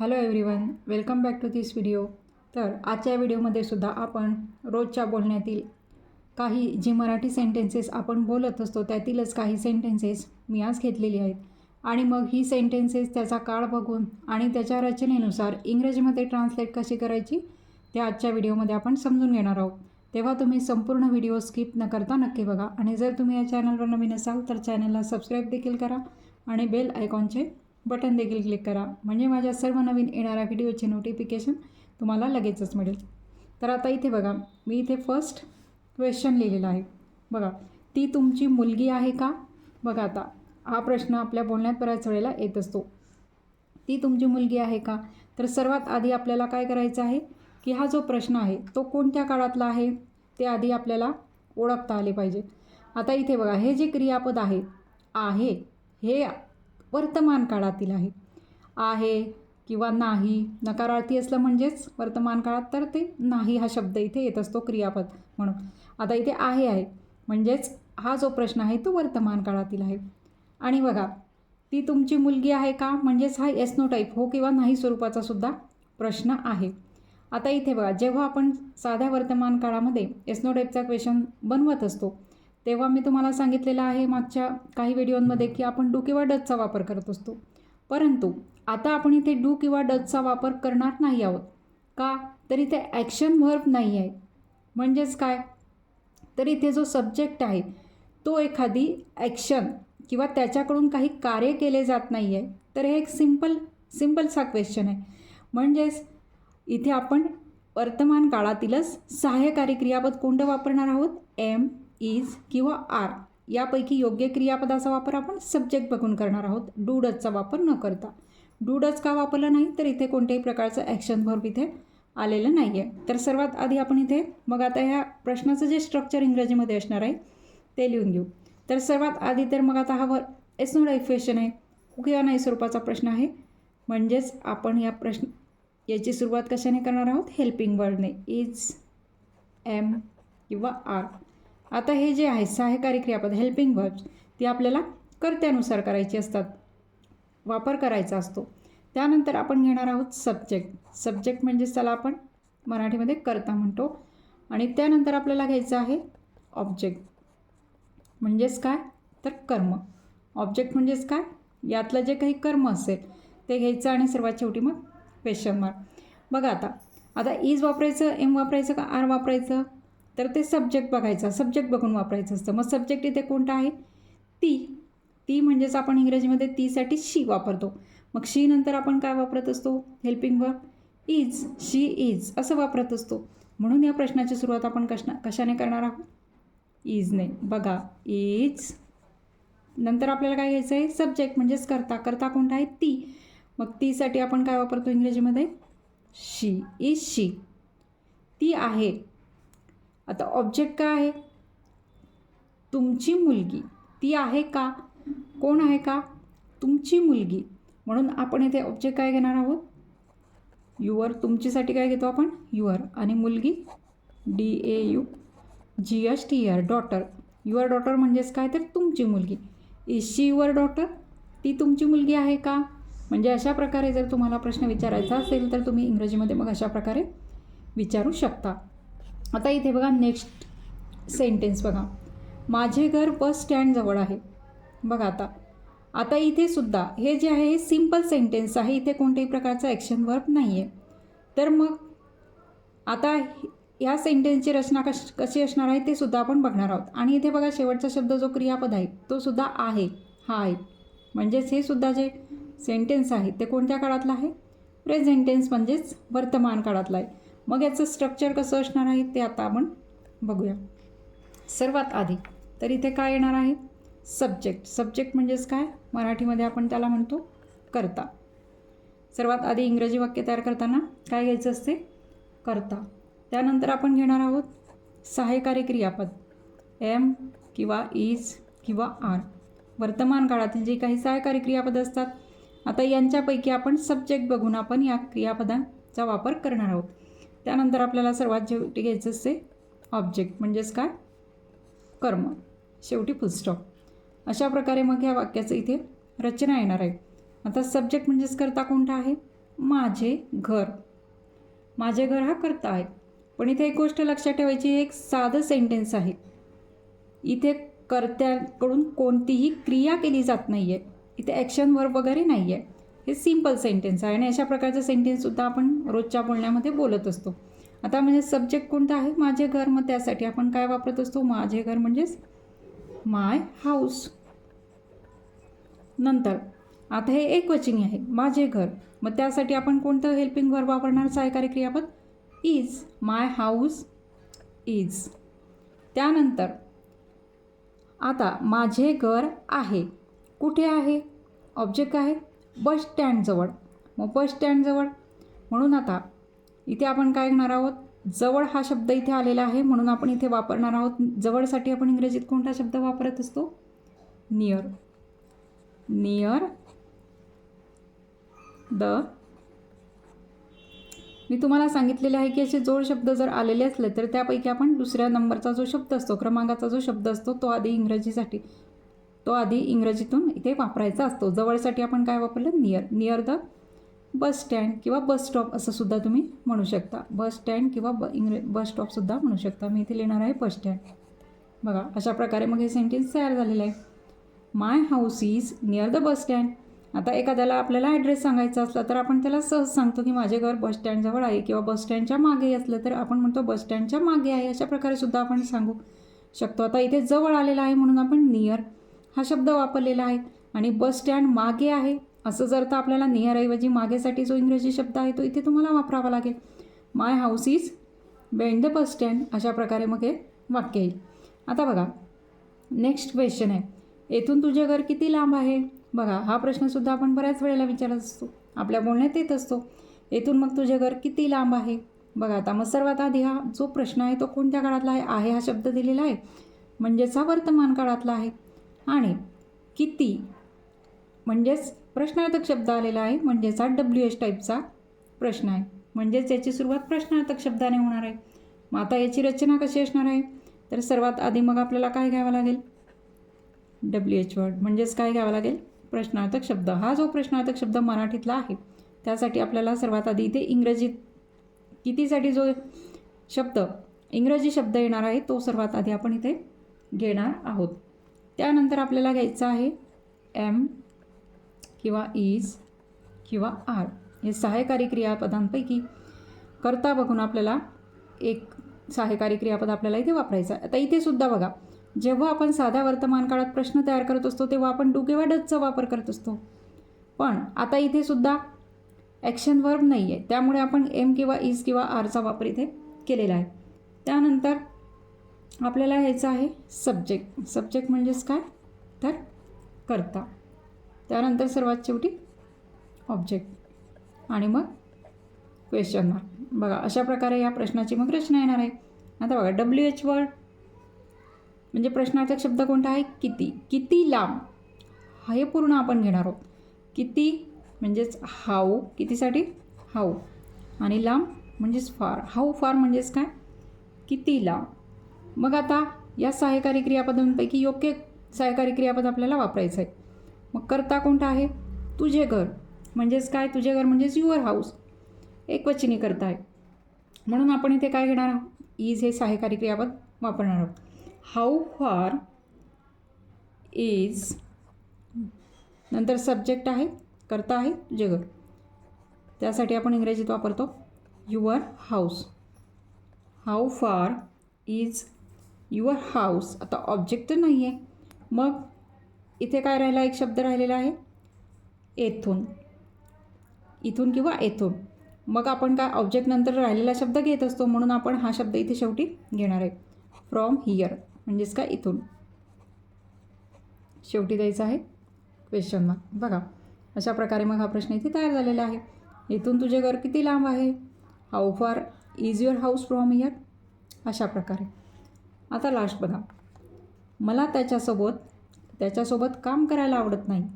Hello everyone welcome back to this video तर आजच्या व्हिडिओमध्ये सुद्धा आपण रोजच्या बोलण्यातील काही जी मराठी सेंटेन्सेस आपण बोलत असतो त्यातीलच काही सेंटेन्सेस मी आज घेतलेली आहेत. आणि मग ही सेंटेन्सेस त्याचा काळ बघून आणि त्याच्या रचनेनुसार इंग्रजीमध्ये ट्रान्सलेट कशी करायची ते आजच्या व्हिडिओमध्ये आपण समजून घेणार आहोत. तेव्हा तुम्ही संपूर्ण व्हिडिओ स्किप न करता नक्की बघा. आणि जर तुम्ही या चॅनलवर नवीन असाल तर चॅनलला सबस्क्राईब देखील करा आणि बेल आयकॉनचे बटन देखील क्लिक करा. म्हणजे माझ्या सर्व नवीन येणाऱ्या व्हिडिओचे नोटिफिकेशन तुम्हाला लगेचच मिळेल. तर आता इथे बघा मी इथे फर्स्ट क्वेश्चन लिहिलेला आहे. बघा ती तुमची मुलगी आहे का? बघा आता हा प्रश्न आपल्या बोलण्यात बऱ्याच वेळेला येत असतो. ती तुमची मुलगी आहे का? तर सर्वात आधी आपल्याला काय करायचं आहे? की हा जो प्रश्न आहे तो कोणत्या काळातला आहे? ते आधी आपल्याला ओळखता आले पाहिजे. आता इथे बघा हे जे क्रियापद आहे आहे हे वर्तमान काळातील आहे. आहे किंवा नाही नकारार्थी असलं म्हणजेच वर्तमान काळात तर ते नाही हा शब्द इथे येत असतो क्रियापद म्हणून. आता इथे आहे आहे. म्हणजेच हा जो प्रश्न आहे तो वर्तमान काळातील आहे. आणि बघा ती तुमची मुलगी आहे का? म्हणजेच हा एस्नो टाईप हो किंवा नाही स्वरूपाचा सुद्धा प्रश्न आहे. आता इथे बघा जेव्हा आपण साध्या वर्तमान काळामध्ये एस्नो टाईपचा क्वेश्चन बनवत असतो तेव्हा मी तुम्हाला सांगितलेलं आहे मागच्या काही व्हिडिओंमध्ये की आपण डू किंवा डचचा वापर करत असतो. परंतु आता आपण इथे डू किंवा डचचा वापर करणार नाही आहोत. का? तर इथे ॲक्शन व्हर्ब नाही आहे. म्हणजेच काय? तर इथे जो सब्जेक्ट आहे तो एखादी ॲक्शन किंवा त्याच्याकडून काही कार्य केले जात नाही आहे. तर हे एक सिंपल सिम्पलसा क्वेश्चन आहे. म्हणजेच इथे आपण वर्तमान काळातीलच सहाय्यकारी क्रियापद कोणतं वापरणार आहोत? एम इज किंवा आर यापैकी योग्य क्रियापदाचा वापर आपण सब्जेक्ट बघून करणार आहोत. डूडचचा वापर न करता. डूडच का वापरलं नाही तर इथे कोणत्याही प्रकारचं ॲक्शन व्हर्ब इथे आलेलं नाही आहे तर सर्वात आधी आपण इथे मग आता ह्या प्रश्नाचं जे स्ट्रक्चर इंग्रजीमध्ये असणार आहे ते लिहून घेऊ. तर सर्वात आधी तर मग आता हा वर एसनो क्वेश्चन आहे किंवा नाही स्वरूपाचा प्रश्न आहे. म्हणजेच आपण या प्रश्न याची सुरुवात कशाने करणार आहोत? हेल्पिंग वर्डने इज एम किंवा आर आता हे जे आहे सहाय्यकारी क्रियापद हेल्पिंग वर्ब्स ती आपल्याला कर्त्यानुसार करायची असतात. वापर करायचा असतो. त्यानंतर आपण घेणार आहोत सब्जेक्ट सब्जेक्ट म्हणजेच त्याला आपण मराठीमध्ये कर्ता म्हणतो. आणि त्यानंतर आपल्याला घ्यायचं आहे ऑब्जेक्ट म्हणजेच काय? तर कर्म. ऑब्जेक्ट म्हणजेच काय? यातलं जे काही कर्म असेल ते घ्यायचं आणि सर्वात शेवटी मग क्वेश्चन मार्क बघा आता. आता इज वापरायचं एम वापरायचं का आर वापरायचं? तर ते सब्जेक्ट बघायचा सब्जेक्ट बघून वापरायचं असतं. मग सब्जेक्ट इथे कोणता आहे? ती. ती म्हणजेच आपण इंग्रजीमध्ये तीसाठी शी वापरतो. मग शी नंतर आपण काय वापरत असतो? Helping verb is she is असं वापरत असतो. म्हणून या प्रश्नाची सुरुवात आपण कशा कशाने करणार आहोत? इजने बघा. इज नंतर आपल्याला काय घ्यायचं आहे सब्जेक्ट म्हणजेच करता. करता कोणता आहे? ती. मग तीसाठी आपण काय वापरतो इंग्रजीमध्ये? शी इज शी ती आहे. आता ऑब्जेक्ट काय आहे? तुमची मुलगी. ती आहे का? कोण आहे का? तुमची मुलगी. म्हणून आपण इथे ऑब्जेक्ट काय घेणार आहोत? युअर तुमचीसाठी काय घेतो आपण? युअर आणि मुलगी? D A U G S T R daughter your daughter म्हणजेच काय? तर तुमची मुलगी. इज शी युअर डॉटर ती तुमची मुलगी आहे का? म्हणजे अशा प्रकारे जर तुम्हाला प्रश्न विचारायचा असेल तर तुम्ही इंग्रजीमध्ये मग अशा प्रकारे विचारू शकता. आता इथे बघा नेक्स्ट सेंटेन्स बघा. माझे घर बस स्टँडजवळ आहे. बघा आता. आता इथे सुद्धा हे जे आहे हे सिंपल सेंटेन्स आहे. इथे कोणत्याही प्रकारचा ॲक्शन वर्ब नाही आहे तर मग आता ह्या सेंटेन्सची रचना कश कशी असणार आहे ते सुद्धा आपण बघणार आहोत. आणि इथे बघा शेवटचा शब्द जो क्रियापद आहे तो सुद्धा आहे. हा आहे. म्हणजेच हे सुद्धा जे सेंटेन्स आहे ते कोणत्या काळातलं आहे? प्रेझेंटेन्स म्हणजेच वर्तमान काळातलं आहे. मग याचं स्ट्रक्चर कसं असणार आहे ते आता आपण बघूया. सर्वात आधी तर इथे काय येणार आहे? सब्जेक्ट सब्जेक्ट म्हणजेच काय? मराठीमध्ये आपण त्याला म्हणतो करता. सर्वात आधी इंग्रजी वाक्य तयार करताना काय घ्यायचं असते? करता. त्यानंतर आपण घेणार आहोत सहाय्यकारी क्रियापद. एम किंवा इज किंवा आर वर्तमान काळातील जे काही सहाय्यकारी क्रियापद असतात आता यांच्यापैकी आपण सब्जेक्ट बघून आपण या क्रियापदांचा वापर करणार आहोत. त्यानंतर आपल्याला सर्वात शेवटी घ्यायचं असते ऑब्जेक्ट म्हणजेच काय? कर्म. शेवटी फुलस्टॉप अशा प्रकारे मग ह्या वाक्याचं इथे रचना येणार आहे. आता सब्जेक्ट म्हणजेच करता कोणता आहे? माझे घर. माझे घर हा करता आहे. पण इथे एक गोष्ट लक्षात ठेवायची एक साधं सेंटेन्स आहे. इथे कर्त्याकडून कोणतीही क्रिया केली जात नाही आहे इथे ॲक्शन वर्ब वगैरे नाही आहे हे सिंपल सेंटेन्स आहे. आणि अशा प्रकारचं सेंटेन्ससुद्धा आपण रोजच्या बोलण्यामध्ये बोलत असतो. आता म्हणजे सब्जेक्ट कोणता आहे? माझे घर. मग त्यासाठी आपण काय वापरत असतो? माझे घर म्हणजेच माय हाऊस नंतर आता हे एकवचनी आहे. माझे घर. मग त्यासाठी आपण कोणतं हेल्पिंग वर्ब वापरणार? सहायकारी क्रियापद? इज माय हाऊस इज त्यानंतर आता माझे घर आहे. कुठे आहे? ऑब्जेक्ट आहे? बस स्टँडजवळ मग बस स्टँडजवळ म्हणून आता इथे आपण काय घेणार आहोत? जवळ हा शब्द इथे आलेला आहे म्हणून आपण इथे वापरणार आहोत. जवळसाठी आपण इंग्रजीत कोणता शब्द वापरत असतो? नियर. नियर द मी तुम्हाला सांगितलेले आहे की असे जोड शब्द जर आलेले असले तर त्यापैकी आपण दुसऱ्या नंबरचा जो शब्द असतो क्रमांकाचा जो शब्द असतो तो आधी इंग्रजीसाठी. तो आधी इंग्रजीतून इथे वापरायचा असतो. जवळसाठी आपण काय वापरलं? Near near the bus stand किंवा बस स्टॉप असं सुद्धा तुम्ही म्हणू शकता. बस स्टँड किंवा ब इंग्र बस स्टॉपसुद्धा म्हणू शकता. मी इथे लिहिणार आहे बस स्टँड. बघा अशा प्रकारे मग हे सेंटेन्स तयार झालेलं आहे. My house is near the bus stand आता एखाद्याला आपल्याला ॲड्रेस सांगायचा असला तर आपण त्याला सहज सांगतो की माझे घर बस स्टँडजवळ आहे किंवा बस स्टँडच्या मागे असलं तर आपण म्हणतो बस स्टँडच्या मागे आहे. अशा प्रकारे सुद्धा आपण सांगू शकतो. आता इथे जवळ आलेला आहे म्हणून आपण नियर हा शब्द वापरलेला आहे. आणि बस स्टँड मागे आहे. असं जर तर आपल्याला नियरऐवजी मागेसाठी जो इंग्रजी शब्द आहे तो इथे तुम्हाला वापरावा लागेल. My house is behind the bus stand अशा प्रकारे मग हे वाक्य येईल. आता बघा. नेक्स्ट क्वेश्चन आहे. येथून तुझे घर किती लांब आहे? बघा हा प्रश्नसुद्धा आपण बऱ्याच वेळेला विचारत असतो. आपल्या बोलण्यात येत असतो. येथून मग तुझे घर किती लांब आहे? बघा आता मग सर्वात आधी हा जो प्रश्न आहे तो कोणत्या काळातला आहे? आहे हा शब्द दिलेला आहे. म्हणजेच हा वर्तमान काळातला आहे. आणि किती? म्हणजेच प्रश्नार्थक शब्द आलेला आहे. म्हणजेच हा डब्ल्यू एच टाईपचा प्रश्न आहे. म्हणजेच याची सुरुवात प्रश्नार्थक शब्दाने होणार आहे. मग आता याची रचना कशी असणार आहे? तर सर्वात आधी मग आपल्याला काय घ्यावं लागेल? डब्ल्यू एच वर्ड म्हणजेच काय घ्यावं लागेल? प्रश्नार्थक शब्द. हा जो प्रश्नार्थक शब्द मराठीतला आहे त्यासाठी आपल्याला सर्वात आधी इथे इंग्रजीत कितीसाठी जो शब्द इंग्रजी शब्द येणार आहे तो सर्वात आधी आपण इथे घेणार आहोत. त्यानंतर आपल्याला घ्यायचं आहे एम किंवा इज किंवा आर हे सहायकारी क्रियापदांपैकी करता बघून आपल्याला एक सहायकारी क्रियापद आपल्याला इथे वापरायचं आहे. आता इथे सुद्धा बघा जेव्हा आपण साध्या वर्तमान काळात प्रश्न तयार करत असतो तेव्हा आपण डू किंवा डचचा वापर करत असतो. पण आता इथे सुद्धा ॲक्शन वर्ब नाही आहे त्यामुळे आपण एम किंवा इज किंवा आरचा वापर इथे केलेला आहे. त्यानंतर आपल्याला घ्यायचं आहे सब्जेक्ट सब्जेक्ट म्हणजेच काय? तर करता. त्यानंतर सर्वात शेवटी ऑब्जेक्ट आणि मग क्वेश्चन मार्क बघा अशा प्रकारे या प्रश्नाची मग रचना येणार आहे. आता बघा डब्ल्यू एच वर्ड म्हणजे प्रश्नार्थक शब्द कोणता आहे? किती. किती लांब. हे पूर्ण आपण घेणार आहोत. किती म्हणजेच हाऊ कितीसाठी? हाऊ आणि लांब म्हणजेच फार हाऊ फार म्हणजेच काय? किती लांब. मग आता या सहायकारी क्रियापदांपैकी योग्य सहाय्यकारी क्रियापद आपल्याला वापरायचं आहे. मग करता कोणता आहे? तुझे घर. म्हणजेच काय? तुझे घर म्हणजेच युअर हाऊस. एकवचनी करता आहे. म्हणून आपण इथे काय घेणार आहोत? इज हे सहाय्यकारी क्रियापद वापरणार आहोत. हाऊ फार इज नंतर सब्जेक्ट आहे करता आहे तुझे घर. त्यासाठी आपण इंग्रजीत वापरतो your house. How far is your house आता ऑब्जेक्ट तर नाही आहे मग इथे काय राहिला? एक शब्द राहिलेला आहे. येथून. इथून किंवा येथून. मग आपण काय ऑब्जेक्ट नंतर राहिलेला शब्द घेत असतो म्हणून आपण हा शब्द इथे शेवटी घेणार आहे. फ्रॉम हियर म्हणजेच काय? इथून. शेवटी द्यायचं आहे. क्वेश्चन मार्क बघा अशा प्रकारे मग हा प्रश्न इथे तयार झालेला आहे. इथून तुझे घर किती लांब आहे? How far is your house from here अशा प्रकारे. आता लास्ट बघा. मला त्याच्यासोबत त्याच्यासोबत काम करायला आवडत नाही.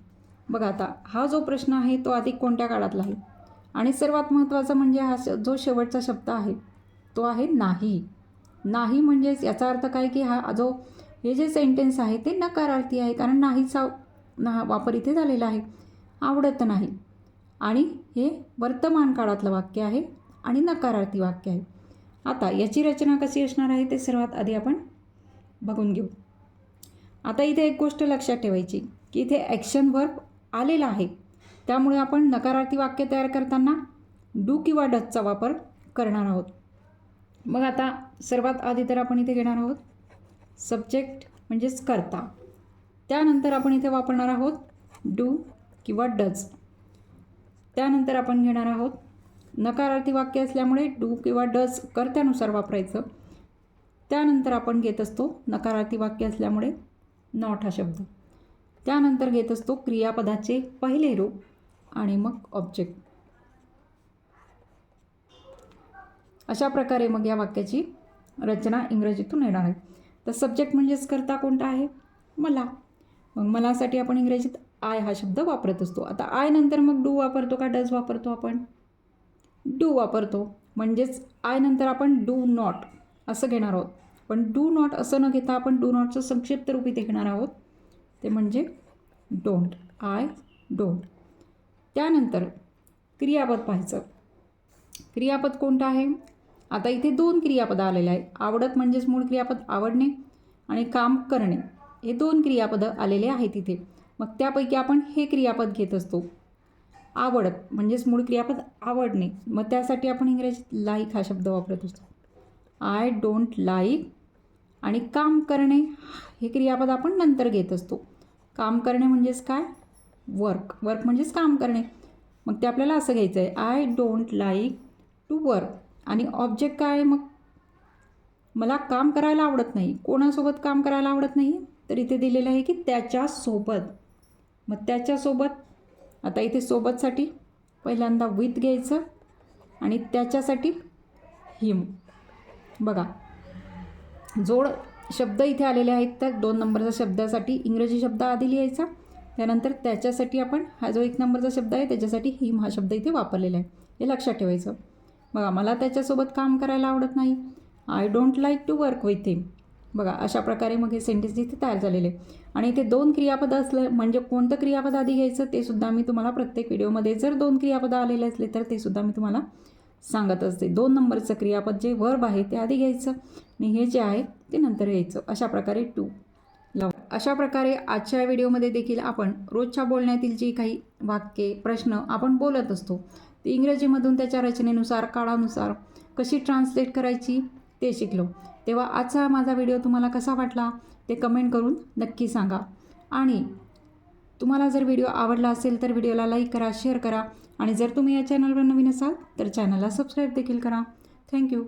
बघा आता हा जो प्रश्न आहे तो अधिक कोणत्या काळातला आहे? आणि सर्वात महत्त्वाचा म्हणजे हा जो शेवटचा शब्द आहे तो आहे नाही. नाही म्हणजेच याचा अर्थ काय की हा जो हे जे सेंटेन्स आहे ते नकारार्थी आहे कारण नाहीचा ना वापर इथे झालेला आहे. आवडत नाही. आणि हे वर्तमान काळातलं वाक्य आहे आणि नकारार्थी वाक्य आहे. आता याची रचना कशी असणार आहे ते सर्वात आधी आपण बघून घेऊ. आता इथे एक गोष्ट लक्षात ठेवायची की इथे ॲक्शन वर्ब आलेला आहे. त्यामुळे आपण नकारार्थी वाक्य तयार करताना डू किंवा डचचा वापर करणार आहोत. मग आता सर्वात आधी तर आपण इथे घेणार आहोत सब्जेक्ट म्हणजेच करता. त्यानंतर आपण इथे वापरणार आहोत डू किंवा डज त्यानंतर आपण घेणार आहोत नकारार्थी वाक्य असल्यामुळे डू किंवा डज कर्त्यानुसार वापरायचं. त्यानंतर आपण घेत असतो नकारार्थी वाक्य असल्यामुळे नॉट हा शब्द. त्यानंतर घेत असतो क्रियापदाचे पहिले रूप आणि मग ऑब्जेक्ट अशा प्रकारे मग या वाक्याची रचना इंग्रजीतून येणार आहे. तर सब्जेक्ट म्हणजेच करता कोणता आहे? मला. मग मलासाठी आपण इंग्रजीत आय हा शब्द वापरत असतो. आता आय नंतर मग डू वापरतो का डज वापरतो आपण? डू वापरतो. म्हणजेच आय नंतर आपण डू नॉट असं घेणार आहोत. पण डू नॉट असं न घेता आपण डू नॉटचं संक्षिप्त रूप इथे घेणार आहोत. ते म्हणजे डोंट. I don't. त्यानंतर क्रियापद पाहायचं. क्रियापद कोणतं आहे? आता इथे दोन क्रियापदं आलेले आहे आवडत म्हणजेच मूळ क्रियापद आवडणे आणि काम करणे. हे दोन क्रियापदं आलेले आहेत इथे. मग त्यापैकी आपण हे क्रियापद घेत असतो. आवडत म्हणजेच मूळ क्रियापद आवडणे मग त्यासाठी आपण इंग्रजीत लाईक हा शब्द वापरत असतो. आय डोंट लाईक आणि काम करणे हे क्रियापद आपण नंतर घेत असतो. काम करणे म्हणजेच काय? वर्क वर्क म्हणजेच काम करणे. मग ते आपल्याला असं घ्यायचं आहे I don't like to work आणि ऑब्जेक्ट काय? आहे मग मला काम करायला आवडत नाही. कोणासोबत काम करायला आवडत नाही? तर इथे दिलेलं आहे की त्याच्यासोबत. मग त्याच्यासोबत आता इथे सोबतसाठी पहिल्यांदा विथ घ्यायचं आणि त्याच्यासाठी हिम बघा. जोड शब्द इथे आलेले आहेत तर दोन नंबरच्या शब्दासाठी इंग्रजी शब्द आधी लिहायचा. त्यानंतर त्याच्यासाठी आपण हा जो एक नंबरचा शब्द आहे त्याच्यासाठी हिम हा शब्द इथे वापरलेला आहे. हे लक्षात ठेवायचं. बघा मला त्याच्यासोबत काम करायला आवडत नाही. I don't like to work with him बघा अशा प्रकारे मग हे सेंटेन्स इथे तयार झालेले आणि इथे दोन क्रियापद असलं म्हणजे कोणतं क्रियापद आधी घ्यायचं ते सुद्धा मी तुम्हाला प्रत्येक व्हिडिओमध्ये जर दोन क्रियापद आलेले असले तर ते सुद्धा मी तुम्हाला सांगत असते. दोन नंबरचं क्रियापद जे वर्ब आहे ते आधी घ्यायचं आणि हे जे आहे ते नंतर घ्यायचं अशा प्रकारे टू लव. अशा प्रकारे आजच्या व्हिडिओमध्ये देखील आपण रोजच्या बोलण्यातील जी काही वाक्ये प्रश्न आपण बोलत असतो ते इंग्रजीमधून त्याच्या रचनेनुसार काळानुसार कशी ट्रान्सलेट करायची ते शिकलो. तेव्हा आजचा माझा व्हिडिओ तुम्हाला कसा वाटला ते कमेंट करून नक्की सांगा. आणि तुम्हाला जर व्हिडिओ आवडला असेल तर व्हिडिओला लाईक करा शेअर करा. आणि जर तुम्ही या चॅनलवर नवीन असाल तर चॅनलला सबस्क्राईब देखील करा. थँक्यू